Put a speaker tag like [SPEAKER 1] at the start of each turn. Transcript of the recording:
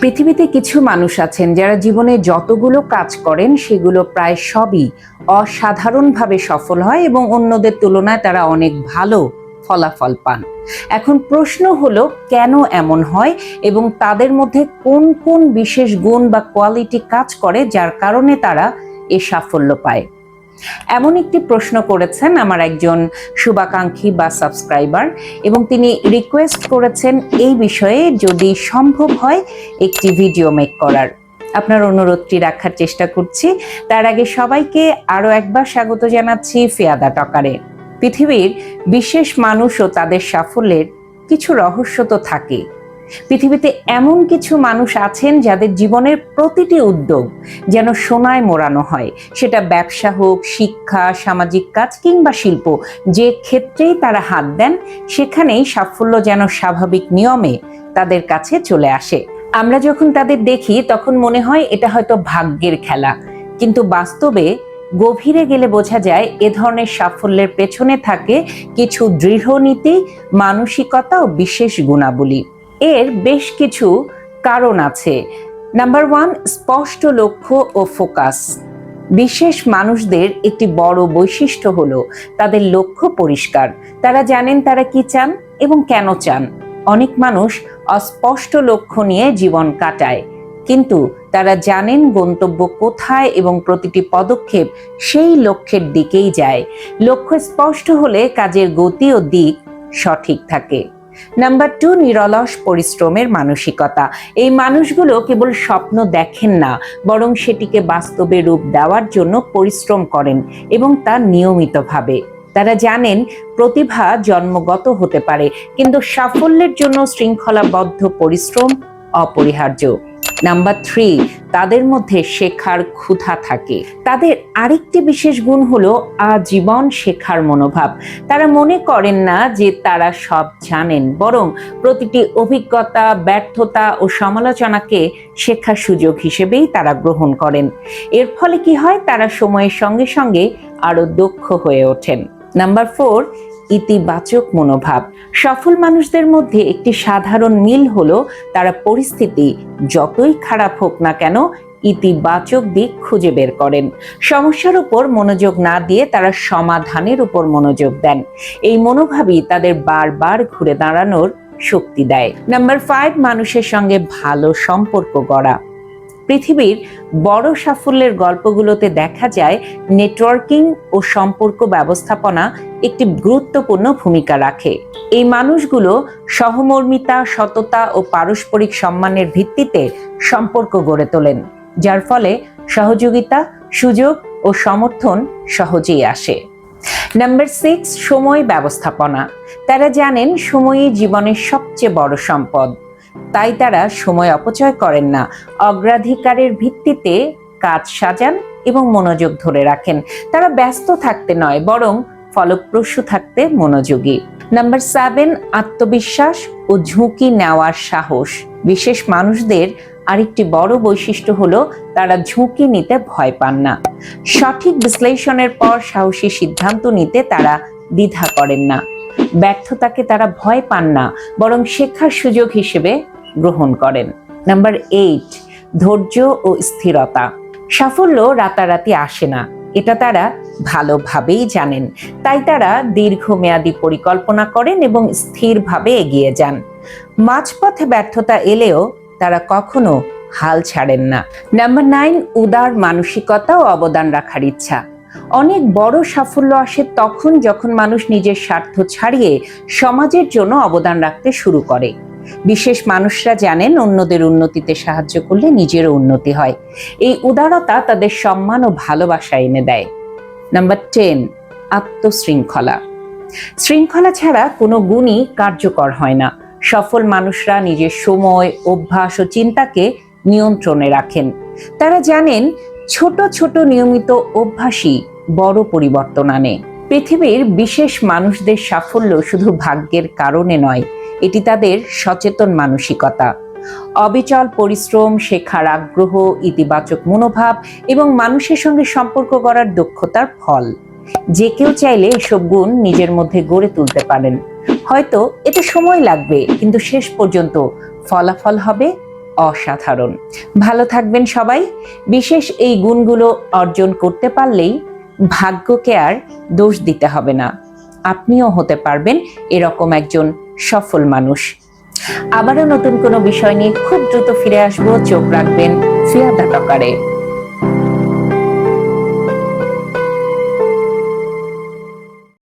[SPEAKER 1] পৃথিবীতে কিছু মানুষ আছেন যারা জীবনে যতগুলো কাজ করেন সেগুলো প্রায় সবই অসাধারণভাবে সফল হয় এবং অন্যদের তুলনায় তারা অনেক ভালো ফলাফল পান। এখন প্রশ্ন হলো, কেন এমন হয় এবং তাদের মধ্যে কোন কোন বিশেষ গুণ বা কোয়ালিটি কাজ করে যার কারণে তারা এ সাফল্য পায়? এমন একটি প্রশ্ন করেছেন আমার একজন শুভাকাঙ্ক্ষী বা সাবস্ক্রাইবার, এবং তিনি রিকোয়েস্ট করেছেন এই বিষয়ে যদি সম্ভব হয় একটি ভিডিও মেক করার। আপনার অনুরোধটি রাখার চেষ্টা করছি। তার আগে সবাইকে আরও একবার স্বাগত জানাচ্ছি ফিয়াদা টকারে। পৃথিবীর বিশেষ মানুষ ও তাদের সাফল্যের কিছু রহস্য তো থাকে। পৃথিবীতে এমন কিছু মানুষ আছেন যাদের জীবনের প্রতিটি উদ্যোগ যেন সোনায় মোড়ানো হয়। সেটা ব্যবসা হোক, শিক্ষা, সামাজিক কাজ কিংবা শিল্প, যে ক্ষেত্রেই তারা হাত দেন, সেখানেই সাফল্য যেন স্বাভাবিক নিয়মে তাদের কাছে চলে আসে। আমরা যখন তাদের দেখি, তখন মনে হয় এটা হয়তো ভাগ্যের খেলা। কিন্তু বাস্তবে গভীরে গেলে বোঝা যায়, এ ধরনের সাফল্যের পেছনে থাকে কিছু দৃঢ় নীতি মানসিকতা ও বিশেষ গুণাবলী। এর বেশ কিছু কারণ আছে। নাম্বার ওয়ান স্পষ্ট লক্ষ্য ও ফোকাস। বিশেষ মানুষদের একটি বড় বৈশিষ্ট্য হলো তাদের লক্ষ্য পরিষ্কার। তারা জানেন তারা কি চান এবং কেন চান। অনেক মানুষ অস্পষ্ট লক্ষ্য নিয়ে জীবন কাটায়, কিন্তু তারা জানেন গন্তব্য কোথায় এবং প্রতিটি পদক্ষেপ সেই লক্ষ্যের দিকেই যায়। লক্ষ্য স্পষ্ট হলে কাজের গতি ও দিক সঠিক থাকে। নাম্বার টু নিরলস পরিশ্রমের মানসিকতা। এই মানুষগুলো কেবল স্বপ্ন দেখেন না, বরং সেটিকে বাস্তবে রূপ দেওয়ার জন্য পরিশ্রম করেন এবং তা নিয়মিতভাবে। তারা জানেন, প্রতিভা জন্মগত হতে পারে, কিন্তু সাফল্যের জন্য শৃঙ্খলাবদ্ধ পরিশ্রম অপরিহার্য। নাম্বার থ্রি তাদের মধ্যে শেখার ক্ষুধা থাকে। তাদের আরেকটি বিশেষ গুণ হলো আজীবন শেখার মনোভাব। তারা মনে করেন না যে তারা সব জানেন, বরং প্রতিটি অভিজ্ঞতা, ব্যর্থতা ও সমালোচনাকে শেখার সুযোগ হিসেবেই তারা গ্রহণ করেন। এর ফলে কি হয়? তারা সময়ের সঙ্গে সঙ্গে আরও দক্ষ হয়ে ওঠেন। নাম্বার ফোর ইতিবাচক মনোভাব। সফল মানুষদের মধ্যে একটি সাধারণ মিল হলো তারা পরিস্থিতি যতই খারাপ হোক না কেন ইতিবাচক দিক খুঁজে বের করেন। সমস্যার উপর মনোযোগ না দিয়ে তারা সমাধানের উপর মনোযোগ দেন। এই মনোভাবই তাদের বারবার ঘুরে দাঁড়ানোর শক্তি দেয়। নাম্বার ফাইভ মানুষের সঙ্গে ভালো সম্পর্ক গড়া। পৃথিবীর বড় সাফল্যের গল্পগুলোতে দেখা যায় নেটওয়ার্কিং ও সম্পর্ক ব্যবস্থাপনা একটি গুরুত্বপূর্ণ ভূমিকা রাখে। এই মানুষগুলো সহমর্মিতা, সততা ও পারস্পরিক সম্মানের ভিত্তিতে সম্পর্ক গড়ে তোলেন, যার ফলে সহযোগিতা, সুযোগ ও সমর্থন সহজেই আসে। নাম্বার সিক্স, সময় ব্যবস্থাপনা। তারা জানেন, সময়ই জীবনের সবচেয়ে বড় সম্পদ। তাই তারা সময় অপচয় করেন না। অগ্রাধিকারের ভিত্তিতে কাজ সাজান এবং মনোযোগ ধরে রাখেন। তারা ব্যস্ত থাকতে নয়, বরং ফলপ্রসূ থাকতে মনোযোগী। নাম্বার সেভেন, আত্মবিশ্বাস ও ঝুঁকি নেওয়ার সাহস। বিশেষ মানুষদের আরেকটি বড় বৈশিষ্ট্য হলো তারা ঝুঁকি নিতে ভয় পান না। সঠিক বিশ্লেষণের পর সাহসী সিদ্ধান্ত নিতে তারা দ্বিধা করেন না। ব্যর্থতাকে তারা ভয় পান না, বরং শেখার সুযোগ হিসেবে গ্রহণ করেন। নাম্বার এইট, ধৈর্য ও স্থিরতা। সাফল্য রাতারাতি আসে না, এটা তারা ভালোভাবেই জানেন। তাই তারা দীর্ঘমেয়াদী পরিকল্পনা করেন এবং স্থিরভাবে এগিয়ে যান। মাঝপথে ব্যর্থতা এলেও তারা কখনো হাল ছাড়েন না। নাম্বার নাইন, উদার মানসিকতা ও অবদান রাখার ইচ্ছা। অনেক বড় সাফল্য আসে তখন যখন মানুষ নিজের স্বার্থ ছাড়িয়ে সমাজের জন্য অবদান রাখতে শুরু করে। বিশেষ মানুষরা জানেন, অন্যদের উন্নতিতে সাহায্য করলে নিজেরও উন্নতি হয়। এই উদারতা তাদের সম্মান ও ভালোবাসা এনে দেয়। নাম্বার টেন, আত্মশৃঙ্খলা। শৃঙ্খলা ছাড়া কোনো গুণই কার্যকর হয় না। সফল মানুষরা নিজের সময়, অভ্যাস ও চিন্তাকে নিয়ন্ত্রণে রাখেন। তারা জানেন ছোট ছোট নিয়মিত অভ্যাসই বড় পরিবর্তন আনে। পৃথিবীর বিশেষ মানুষদের সাফল্য শুধু ভাগ্যের কারণে নয়, এটি তাদের সচেতন মানসিকতা। অবিচল পরিশ্রম, শেখার আগ্রহ, ইতিবাচক মনোভাব এবং মানুষের সঙ্গে সম্পর্ক গড়ার দক্ষতার ফল। যে কেউ চাইলে এসব গুণ নিজের মধ্যে গড়ে তুলতে পারেন। হয়তো এতে সময় লাগবে, কিন্তু শেষ পর্যন্ত ফলাফল হবে অসাধারণ। ভালো থাকবেন সবাই। বিশেষ এই গুণগুলো অর্জন করতে পারলেই ভাগ্যকে আর দোষ দিতে হবে না। আপনিও হতে পারবেন এরকম একজন সফল মানুষ। আবারও নতুন কোনো বিষয় নিয়ে খুব দ্রুত ফিরে আসব। চোখ রাখবেন সিয়াদা টকারে।